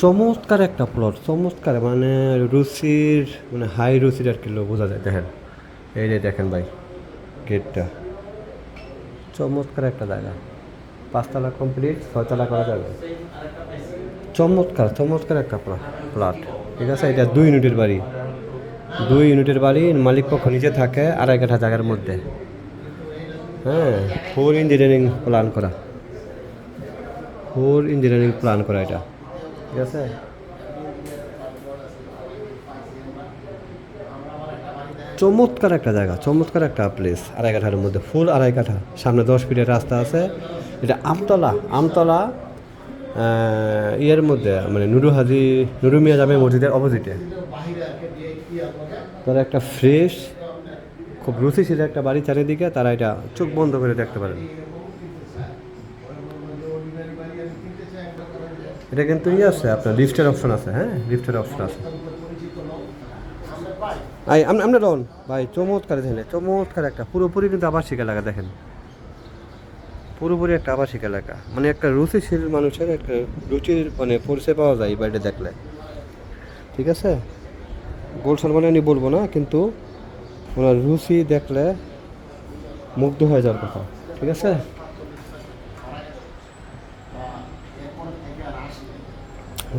চমৎকার একটা প্লট চমৎকার মানে রুচির মানে হাই রুচির আর কি বোঝা যায়। দেখেন, এই যে দেখেন ভাই গেটটা চমৎকার একটা জায়গা। পাঁচতলা কমপ্লিট ছয়তলা করা যাবে। চমৎকার চমৎকার একটা প্লট ঠিক আছে, এটা দুই ইউনিটের বাড়ি। দুই ইউনিটের বাড়ি, মালিক পক্ষ নিচে থাকে, আড়াই কাঠা জায়গার মধ্যে। হ্যাঁ ফোর ইঞ্জিনিয়ারিং প্ল্যান করা। ফোর ইঞ্জিনিয়ারিং প্ল্যান করা এটা। ঠিক আছে? চমৎকার একটা জায়গা, চমৎকার একটা প্লেস আড়াই কাঠার মধ্যে ফুল আড়াই কাঠা। সামনে দশ ফিটের রাস্তা আছে। এটা আমতলা আমতলা ইয়ের মধ্যে মানে নুরু হাজি, নুরু মিয়া জামে মসজিদের অপোজিটে তারা একটা ফ্রেশ খুব রুচিশীল একটা বাড়ি চারিদিকে, তারা এটা চোখ বন্ধ করে দেখতে পারেন। এটা কিন্তু ইয়ে আছে, আপনার লিফটের অপশন আছে হ্যাঁ? লিফটের অপশন আছে। আই আমরা রন, ভাই, চমৎকার দেখেন, চমৎকার একটা, পুরোপুরি কিন্তু আবাসিক এলাকা দেখেন। পুরোপুরি একটা আবাসিক এলাকা। মানে একটা রুচিশীল মানুষের একটা রুচির মানে পরিচয় পাওয়া যায় বাড়িটা দেখলে। ঠিক আছে? গোলশাল মানে আমি বলব না, কিন্তু ওনার রুচি দেখলে মুগ্ধ হয়ে যাওয়ার কথা। ঠিক আছে?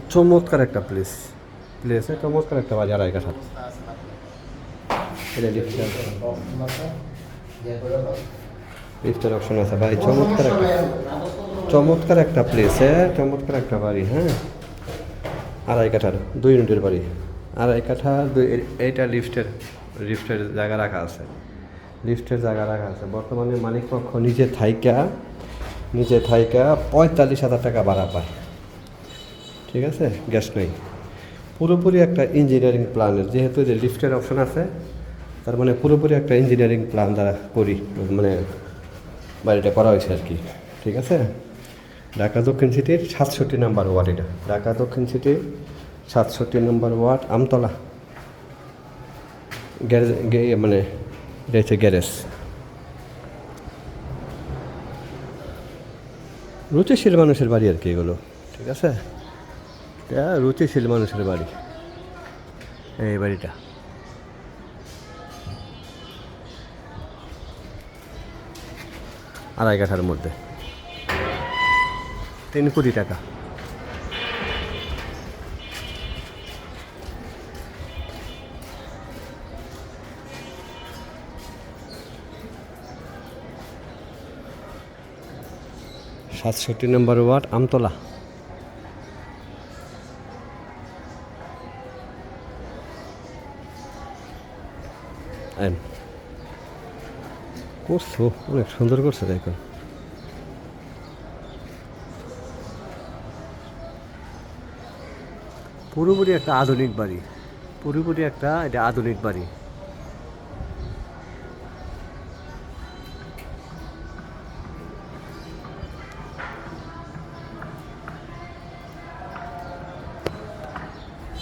চমৎকার একটা প্লেস প্লেসে চমৎকার একটা বাজার আয় কাঠা এটা লিফটের অপশন আছে। ভাই চমৎকার একটা চমৎকার একটা প্লেসে চমৎকার একটা বাড়ি হ্যাঁ? আড়াই কাঠার দুই ইউনিটের বাড়ি। আড়াই কাঠা দুই এইটা লিফটের লিফটের জায়গা রাখা আছে। লিফটের জায়গা রাখা আছে। বর্তমানে মালিক পক্ষ নিজে থাইকা নিজে থাইকা পঁয়তাল্লিশ হাজার টাকা ভাড়া পায়। ঠিক আছে? গ্যাস নেই। পুরোপুরি একটা ইঞ্জিনিয়ারিং প্ল্যানের যেহেতু যে লিফটের অপশন আছে, তার মানে পুরোপুরি একটা ইঞ্জিনিয়ারিং প্ল্যান দ্বারা করি মানে বাড়িটা করা হয়েছে আর কি। ঠিক আছে? ঢাকা দক্ষিণ সিটির সাতষট্টি নাম্বার ওয়ার্ড এটা। ঢাকা দক্ষিণ সিটির সাতষট্টি নম্বর ওয়ার্ড আমতলা। গ্যারেজ মানে হচ্ছে গ্যারেজ। রুচিশীল মানুষের বাড়ি আর কি এগুলো। ঠিক আছে? এটা রুচিশীল মানুষের বাড়ি। এই বাড়িটা। আড়াই কাঠার মধ্যে। তিন কোটি টাকা। সাতষট্টি নম্বর ওয়ার্ড আমতলা। আইন করছ, অনেক সুন্দর করছে দেখো পুরোপুরি একটা আধুনিক বাড়ি, পুরোপুরি একটা এটা আধুনিক বাড়ি।